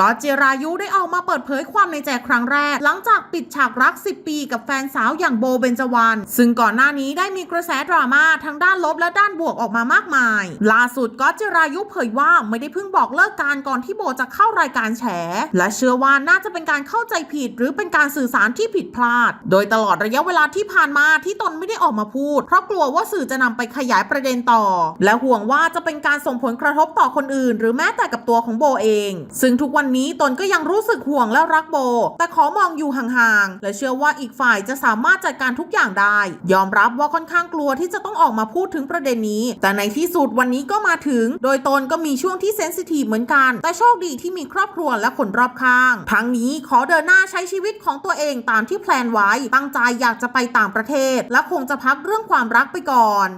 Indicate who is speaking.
Speaker 1: ก็จิรายุได้ออกมาเปิดเผยความในใจครั้งแรก หลังจากปิดฉากรัก 10 ปีกับแฟนสาวอย่างโบเบนจวรรณซึ่งก่อนหน้านี้ได้มีกระแสดราม่าทั้งด้านลบและด้านบวกออกมามากมาย ล่าสุดก็จิรายุเผยว่าไม่ได้เพิ่งบอกเลิกการก่อนที่โบจะเข้ารายการแฉ และเชื่อว่าน่าจะเป็นการเข้าใจผิด หรือเป็นการสื่อสารที่ผิดพลาด โดยตลอดระยะเวลาที่ผ่านมาที่ตนไม่ได้ออกมาพูด เพราะกลัวว่าสื่อจะนำไปขยายประเด็นต่อ และห่วงว่าจะเป็นการส่งผลกระทบต่อคนอื่น หรือแม้แต่กับตัวของโบเอง ซึ่งทุกวันวันนี้ตนก็ยังรู้สึกห่วงและรักโบ แต่ขอมองอยู่ห่างๆ และเชื่อว่าอีกฝ่ายจะสามารถจัดการทุกอย่างได้ ยอมรับว่าค่อนข้างกลัวที่จะต้องออกมาพูดถึงประเด็นนี้ แต่ในที่สุดวันนี้ก็มาถึง โดยตนก็มีช่วงที่เซนซิทีฟเหมือนกัน แต่โชคดีที่มีครอบครัวและคนรอบข้าง ทั้งนี้ขอเดินหน้าใช้ชีวิตของตัวเองตามที่แพลนไว้ ตั้งใจอยากจะไปต่างประเทศ และคงจะพักเรื่องความรักไปก่อน